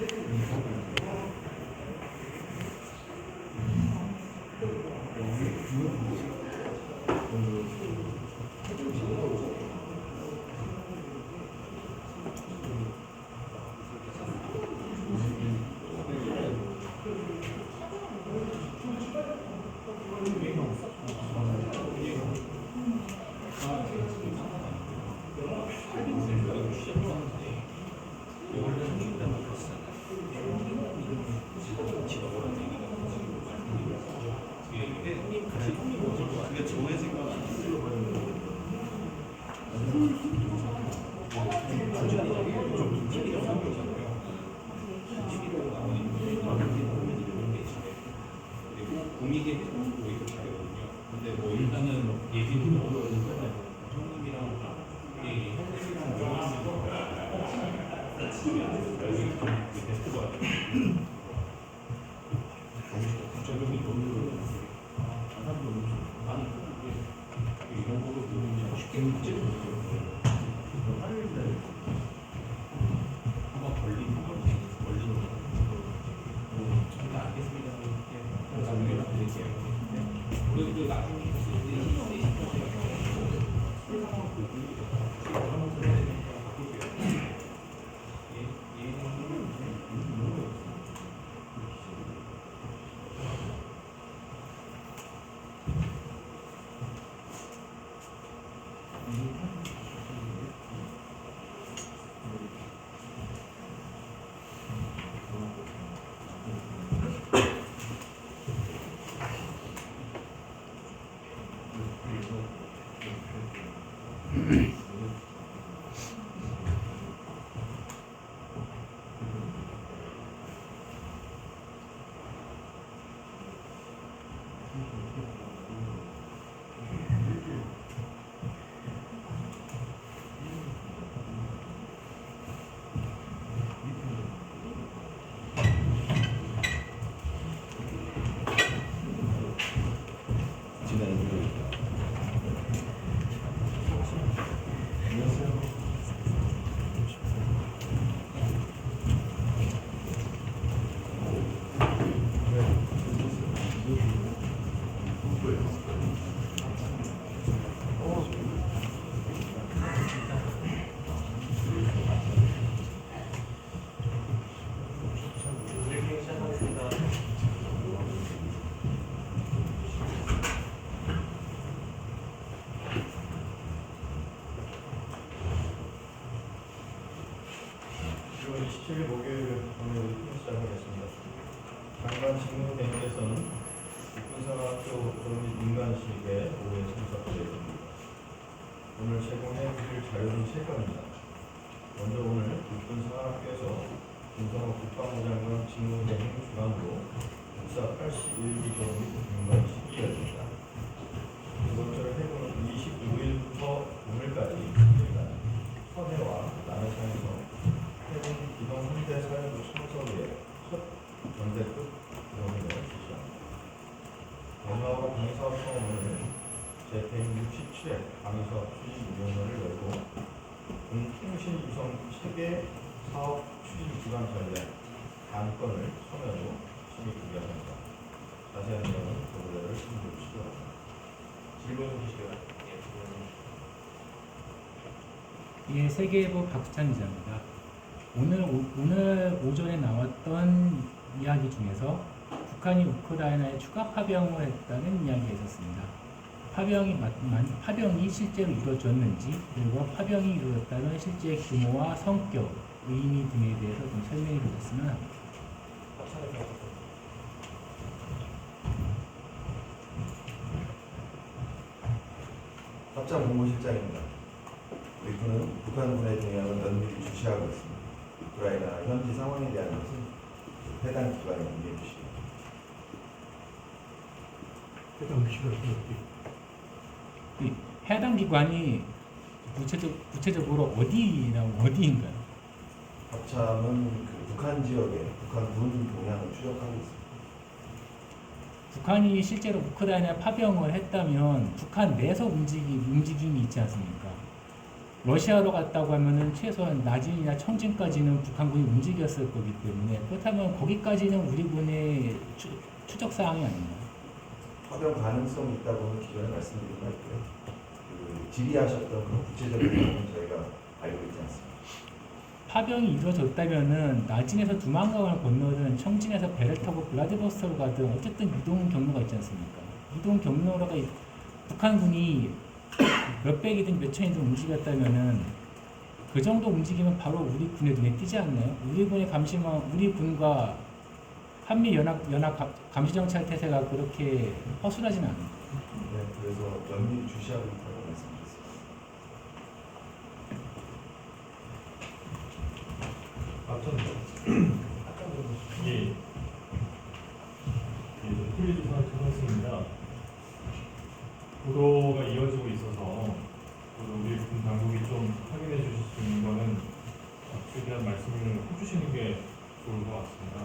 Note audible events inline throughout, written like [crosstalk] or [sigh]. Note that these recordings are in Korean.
何? 공익의 회장으로 이렇게 하거든요. 근데 뭐 일단은 얘기는 뭐 형님이랑 우리 형님이랑 여기 그 데스크가 국제적인 돈으로 사람도 많이 이런 거로 보면 쉽게 문제를 화요 졸업및 인간식의 오후에 참석되었습니다. 오늘 제공해 드릴 자료는 세 건입니다. 먼저 오늘 육군사학교에서 김성호 국방부 장관 직무대행 주관으로 육사 81기 졸업 및 인간식이 열립니다. 두 번째로 해군은 29일부터 오늘까지 서해와 남해상에서 해군 기동 현대 사령부 참석의 첫 전대급 경험을 지시합니다. 마지막으로 강의사업 처음을 제167회 강의사업 추진위원회를 열고 군 통신 유성 체계 사업 추진 기반 전략 안건을 서면으로 심의 구비합니다. 자세한 내용은 고려를 참고해 주시기 바랍니다. 질문 주시죠. 예, 세계일보 박수찬 기자입니다. 오늘 오, 오늘 오전에 나왔던 이야기 중에서 북한이 우크라이나에 추가 파병을 했다는 이야기가 있었습니다. 파병이 파병이 실제로 이루어졌는지 그리고 파병이 이루어졌다는 실제 규모와 성격, 의미 등에 대해서 좀 설명해 주셨으면 합참 공무실장입니다. 우리 군은 북한군의 동향을 면밀히 주시하고 있습니다. 우크라이나 현지 상황에 대한 것은 해당 기관에 문의해 주시기 이 해당 기관이 구체적, 구체적으로 어디라고 어디인가요? 합참은 그 북한 지역에 북한 군 동향을 추적하고 있습니다. 북한이 실제로 우크라이나에 파병을 했다면 북한 내에서 움직이, 움직임이 있지 않습니까? 러시아로 갔다고 하면은 최소한 나진이나 청진까지는 북한군이 움직였을 거기 때문에 그렇다면 거기까지는 우리 군의 추, 추적 사항이 아닌가. 파병 가능성이 있다고는 기존에 말씀드린 바 있고요. 그 질의하셨던 그런 구체적인 내용은 저희가 알고 있지 않습니다. 파병이 이루어졌다면은 나진에서 두만강을 건너든 청진에서 배를 타고 블라디보스토로 가든 어쨌든 이동 경로가 있지 않습니까? 이동 경로가 있- 북한군이 몇백이든 몇천이든 움직였다면은 그 정도 움직이면 바로 우리 군의 눈에 띄지 않나요? 우리 군의 감시망, 우리 군과 한미 연합 연합 감- 감시 정찰 태세가 그렇게 허술하지는 않아요. 네, 그래서 연밀히 주시하고 있다고 말씀드렸습니다. 앞전 예. 예, 좀 풀리조사 최선수입니다. 보도가 이어지고 있어서 우리 군 당국이 좀 확인해 주실 수 있는 거는 최대한 말씀을 해주시는 게 좋을 것 같습니다.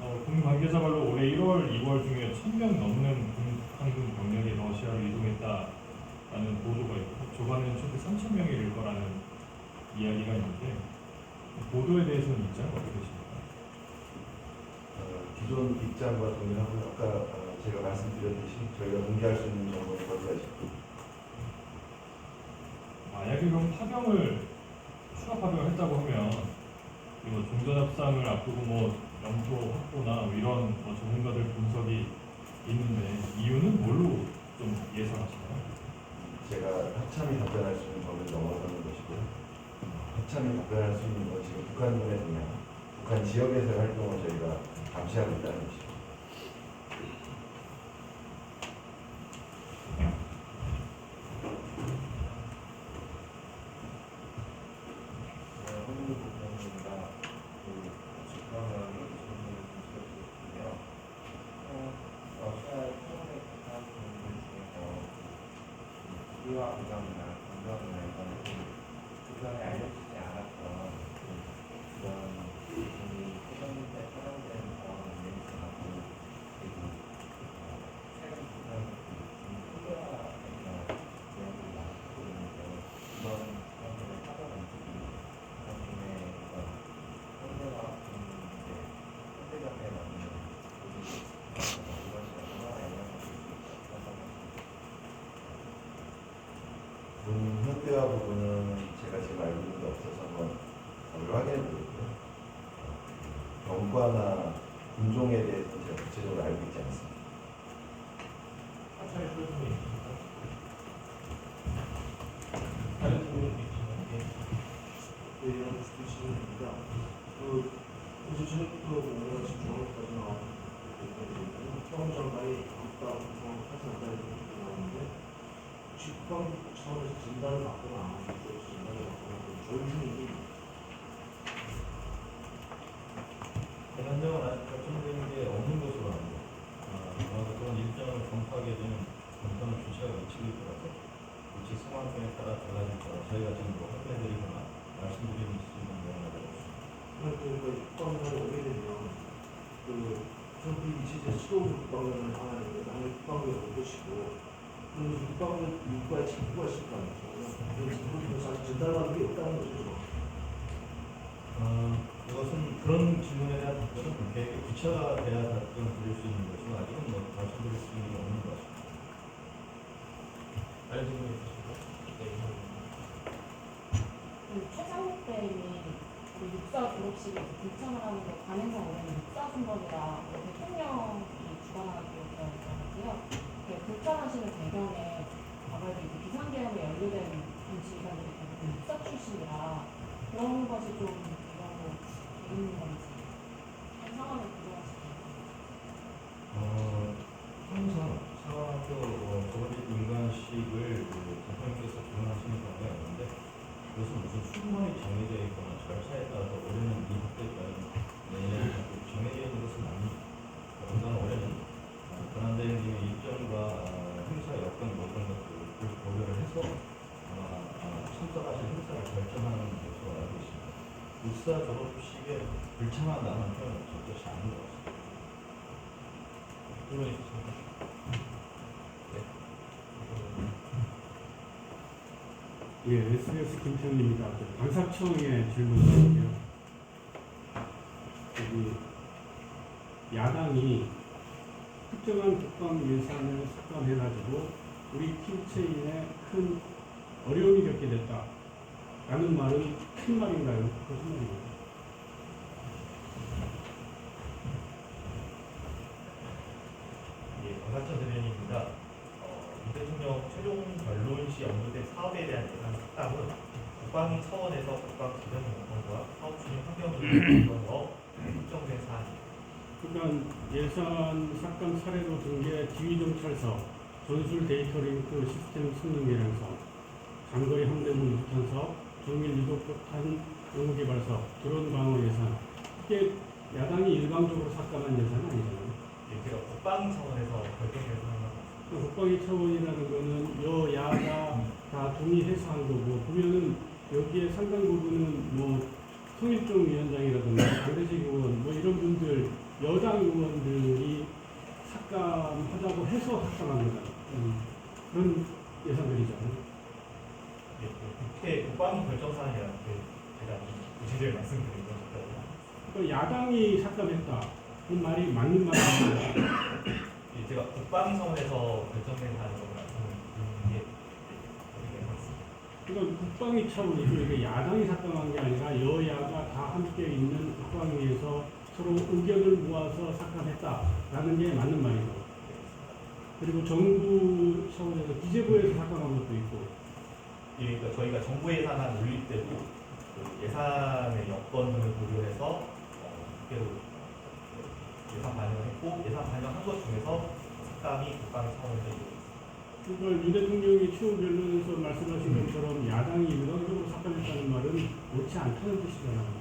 어, 군 관계자 말로 올해 1월, 2월 중에 1000명 넘는 군 한군 병력이 러시아로 이동했다라는 보도가 있고 조반에는 최대 3000명이 일 거라는 이야기가 있는데 보도에 대해서는 입장 어떻게 되십니까? 어, 기존 입장과 동일하고 아까 어, 제가 말씀드렸듯이 저희가 공개할 수 있는 정보는 거기까지. 만약에 그럼 파병을 추가 파병을 했다고 하면 이거 종전 협상을 앞두고 뭐 영토 확보나 뭐 이런 뭐 전문가들 분석이 있는데 이유는 뭘로 좀 예상하시나요? 제가 합참이 답변할 수 있는 범위를 넘어서는 것이고요. 합참이 답변할 수 있는 건 지금 북한군의 동향, 북한 지역에서의 활동을 저희가 감시하고 있다는 것이죠. 홍문도 국장님과 그 직관을 질문을 드렸거든요. 어, 러시아의 최근의 북한 군들 중에서 그 우리와 공감이나 공감이나 이런 주변에 알려지지 않았던 그 그런 이미 해전대 사용된 상황을 얘기하고 그리고 어, 최근 북한 그 후대화에서 이야기를 나왔고 있는데 이번 북한군의 사전 움직임이 북한군의 어떤 현대화 이제 현대전에 맞는 이것이 얼마나 영향을 줄수 있다고 생각하십니까? 군 현대화 부분은 제가 지금 알고 있는 게 없어서 한번 답을 확인해 보겠고요. 어, 병과나 군종에 대해서는 제가 구체적으로 알고 있지 않습니다. 사찰 있습니까? 다른 예, 이런 주시입니다. 그 나오는데 직방 차원에서 진단을 받거나 또 진단을 받거나 또 조율이 대단정은 아직 결정되는 게 없는 것으로 압니다. 아, 아마도 그런 일정을 검토하게 되면 검토는 주체가 미치고 있더라도 위치 상황에 따라 달라질 거라 저희가 지금 뭐 확인해드리거나 말씀드릴 수 있는 내용은 없습니다. 그러니까 국방을 오게 되면 그 저기 이제 수도 국방을 하나 있는데 나는 국방을 올 것이고 그 국방을 육과에 친구가 있을 거 아니에요. 그런 친구들은 사실 진단하는 게 없다는 거죠. 어, 그것은 그런 질문에 대한 답변은 계획이 구체화돼야 답변을 드릴 수 있는 것이고 아직은 뭐 말씀드릴 수 있는 게 없는 것 같습니다. 있으십니까? 네, 그 최장욱 대행이 그 육사 졸업식에 불참을 하는 거 관행상 원래는 육사 순번이라 뭐 대통령이 주관하는 거였잖아요. 그 불참하시는 배경에 아무래도 비상계엄에 연루된 지휘관들이 대부분 육사 출신이라 그런 것이 좀 이런 거 있는 건지 한 상황을 구조하시나요? 어, 항상 사학교 어, 저번에 인간식을 그 대통령께서 주문하시는 경우가 있는데 그것은 무슨 순번이 정해져 있거나 절차에 따라서 올해는 이 학교까지 내년에 정해져 있는 것은 아닙니다. 더군다나 올해는 어, 권한대행님의 일정과 어, 행사 여건 모든 것들을 고려를 해서 아마 아, 참석하실 행사를 결정하는 것으로 알고 있습니다. 육사 졸업식에 불참한다는 표현은 절대 아닌 것 같습니다. 네. 예, SBS 김태훈입니다. 방사청에 질문드릴게요. 여기 야당이 특정한 국방 예산을 삭감해가지고 우리 팀체인에 큰 어려움이 겪게 됐다. 라는 말은 큰 말인가요? 무슨 말인가요? 예, 방사천 대변인입니다. 어, 문 대통령 최종 결론시 연구된 사업에 대한 예산 삭감은 국방위 차원에서 국방 기능 공통과 사업 추진 환경 조정으로 확정된 사안입니다. 그러니까 예산 삭감 사례로 든 게 지휘정찰서, 전술 데이터 링크 시스템 성능 개량 사업, 장거리 함대문 사업, 정밀 유도 폭탄 연구 개발 사업, 드론 방어 예산. 이게 야당이 일방적으로 삭감한 예산은 아니잖아요. 예, 제가 국방위 차원에서 사안입니다. 그 국방위 차원이라는 거는 여야가 다 [clears throat] 동의해서 한 거고 보면은 여기에 상당 부분은 뭐 송일종 위원장이라든가 강대식 의원 뭐 이런 분들 여당 의원들이 삭감하자고 해서 삭감한 거잖아요. 음, 그런 예산들이죠. 예, 그 국회 국방위 결정 사안이라는 게 제가 구체적으로 말씀드린. 그 야당이 삭감했다. 그 말이 맞는 말입니다. 예, 제가 국방위 차원에서 결정된 맞습니다. 그러니까 국방위 차원이죠. 이게 야당이 삭감한 게 아니라 여야가 다 함께 있는 국방위에서 서로 의견을 모아서 삭감했다라는 게 맞는 말이죠. 그리고 정부 차원에서 기재부에서 삭감한 것도 있고 예, 그러니까 저희가 정부 예산안 올릴 때도 그 예산의 여건 등을 고려해서 어, 국회로 예산 반영을 했고 예산 반영한 것 중에서 삭감이 국방위 차원에서. 그걸 윤 대통령이 추후 변론에서 말씀하신 것처럼 야당이 일방적으로 삭감했다는 말은 옳지 않다는 뜻이잖아요.